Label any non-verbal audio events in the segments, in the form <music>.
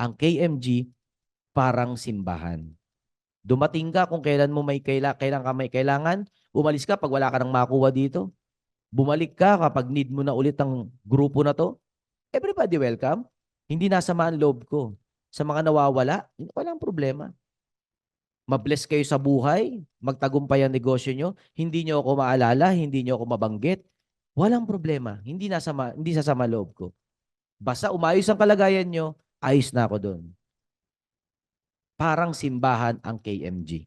ang KMG parang simbahan. Dumating ka kung kailan mo may kaila, kailan ka may kailangan, umalis ka pag wala ka nang makuha dito. Bumalik ka kapag need mo na ulit ang grupo na to. Everybody welcome. Hindi nasama ang loob ko. Sa mga nawawala, walang problema. Mabless kayo sa buhay, magtagumpay ang negosyo nyo, hindi nyo ako maalala, hindi nyo ako mabanggit, walang problema. Hindi nasama, hindi sasama loob ko. Basta umayos ang kalagayan nyo, ayos na ako doon. Parang simbahan ang KMG.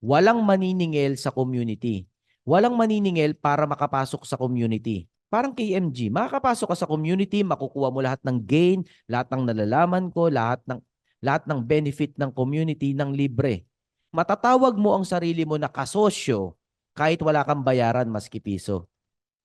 Walang maniningil sa community. Walang maniningil para makapasok sa community. Parang KMG, makakapasok ka sa community, makukuha mo lahat ng gain, lahat ng nalalaman ko, lahat ng lahat ng benefit ng community ng libre. Matatawag mo ang sarili mo na kasosyo kahit wala kang bayaran maski piso.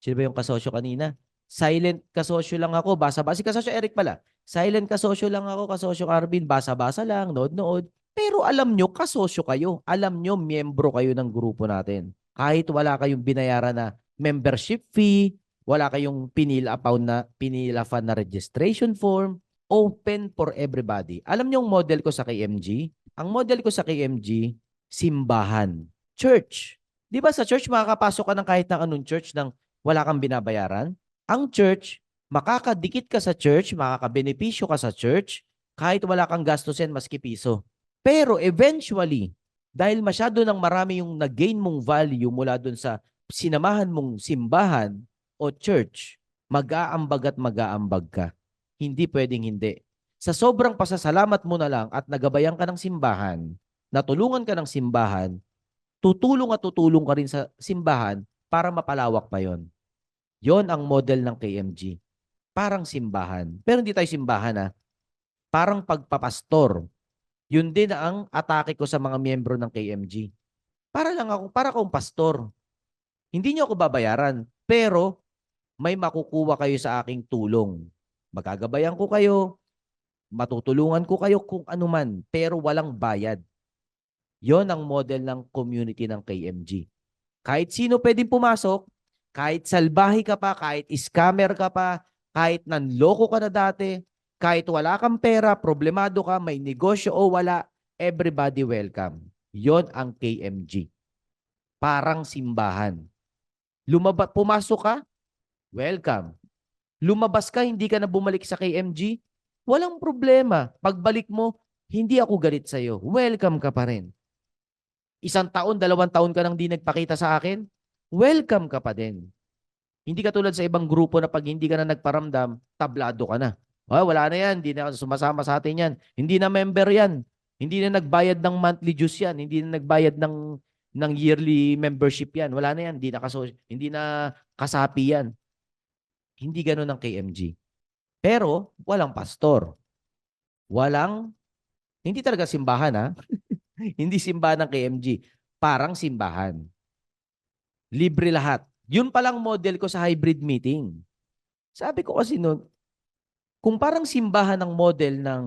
Sino ba yung kasosyo kanina? Silent kasosyo lang ako, basa-basa. Si kasosyo Eric pala. Silent kasosyo lang ako, kasosyo Arvin, basa-basa lang, nood-nood. Pero alam nyo, kasosyo kayo. Alam nyo, miyembro kayo ng grupo natin. Kahit wala kayong binayaran na membership fee, wala kayong pinila upon na pinila fan na registration form, open for everybody. Alam niyo yung model ko sa KMG? Ang model ko sa KMG, simbahan. Church. Di ba sa church makakapasok ka ng kahit ng anong church nang wala kang binabayaran? Ang church, makakadikit ka sa church, makakabenepisyo ka sa church, kahit wala kang gastusin maski piso. Pero eventually, dahil masyado nang marami yung nag-gain mong value mula dun sa sinamahan mong simbahan o church, mag-aambag at mag-aambag ka. Hindi pwedeng hindi. Sa sobrang pasasalamat mo na lang at nagabayan ka ng simbahan, natulungan ka ng simbahan, tutulong at tutulong ka rin sa simbahan para mapalawak pa yon. Yon ang model ng KMG. Parang simbahan. Pero hindi tayo simbahan ha. Parang pagpapastor. Yun din ang atake ko sa mga miyembro ng KMG. Para lang ako, para akong pastor. Hindi niyo ako babayaran, pero may makukuha kayo sa aking tulong. Magagabayan ko kayo, matutulungan ko kayo kung anuman, pero walang bayad. Yon ang model ng community ng KMG. Kahit sino pwedeng pumasok, kahit salbahi ka pa, kahit scammer ka pa, kahit nanloko ka na dati, kahit wala kang pera, problemado ka, may negosyo o wala, everybody welcome. Yon ang KMG. Parang simbahan. Lumaba, pumasok ka, welcome. Lumabas ka, hindi ka na bumalik sa KMG, walang problema. Pagbalik mo, hindi ako galit sa'yo. Welcome ka pa rin. Isang taon, dalawang taon ka nang di nagpakita sa akin, welcome ka pa din. Hindi ka tulad sa ibang grupo na pag hindi ka na nagparamdam, tablado ka na. Ah, wala na yan, hindi na sumasama sa atin yan. Hindi na member yan. Hindi na nagbayad ng monthly dues yan. Hindi na nagbayad ng ng yearly membership yan. Wala na yan. Hindi na, kaso, hindi na kasapi yan. Hindi ganun ang KMG. Pero walang pastor. Walang, hindi talaga simbahan ha. <laughs> hindi simbahan ng KMG. Parang simbahan. Libre lahat. Yun palang model ko sa hybrid meeting. Sabi ko kasi no, kung parang simbahan ng model ng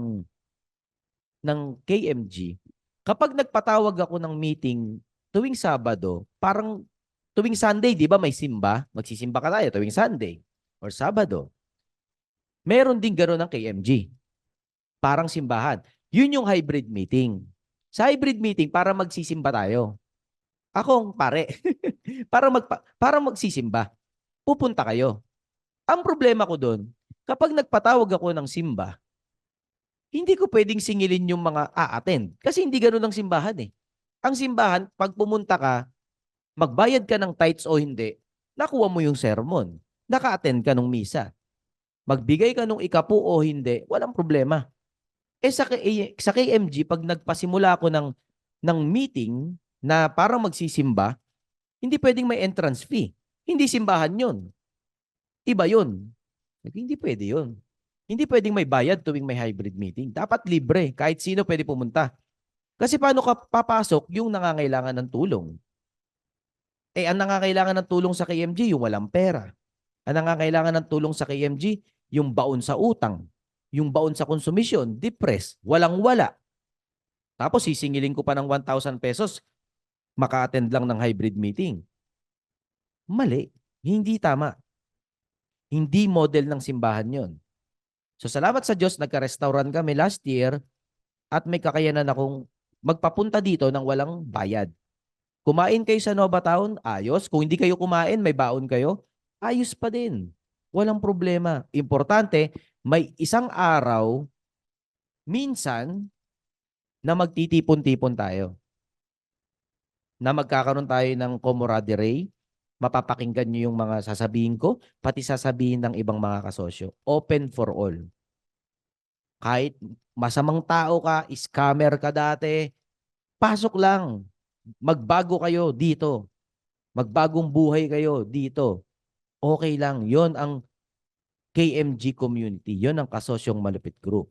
ng KMG, kapag nagpatawag ako ng meeting tuwing Sabado, parang tuwing Sunday, di ba may simba? Magsisimba ka tayo tuwing Sunday or Sabado. Meron din gano'n ng KMG. Parang simbahan. Yun yung hybrid meeting. Sa hybrid meeting, para magsisimba tayo. Akong pare. <laughs> para, magpa- para magsisimba. Pupunta kayo. Ang problema ko doon, kapag nagpatawag ako ng simba, hindi ko pwedeng singilin yung mga a-attend. Kasi hindi gano'n ang simbahan eh. Ang simbahan, pag pumunta ka, magbayad ka ng tithes o hindi, nakuha mo yung sermon. Naka-attend ka ng misa. Magbigay ka nung ikapu o hindi, walang problema. Eh sa, K- sa KMG, pag nagpasimula ako ng, ng meeting na parang magsisimba, hindi pwedeng may entrance fee. Hindi simbahan yun. Iba yun. Hindi pwede yun. Hindi pwedeng may bayad tuwing may hybrid meeting. Dapat libre. Kahit sino pwede pumunta. Kasi paano ka papasok yung nangangailangan ng tulong? Eh, ang nangangailangan ng tulong sa KMG, yung walang pera. Ang nangangailangan ng tulong sa KMG, yung baon sa utang. Yung baon sa konsumisyon, depressed, walang-wala. Tapos sisingilin ko pa ng 1,000 pesos, maka-attend lang ng hybrid meeting. Mali. Hindi tama. Hindi model ng simbahan yon. So salamat sa Diyos, nagka-restaurant kami last year at may kakayanan akong magpapunta dito ng walang bayad. Kumain kayo sa Nova Town, ayos. Kung hindi kayo kumain, may baon kayo, ayos pa din. Walang problema. Importante, may isang araw, minsan, na magtitipon-tipon tayo. Na magkakaroon tayo ng camaraderie, mapapakinggan nyo yung mga sasabihin ko, pati sasabihin ng ibang mga kasosyo. Open for all. Kahit masamang tao ka, scammer ka dati, pasok lang. Magbago kayo dito. Magbagong buhay kayo dito. Okay lang. Yon ang KMG community. Yon ang kasosyong malupit group.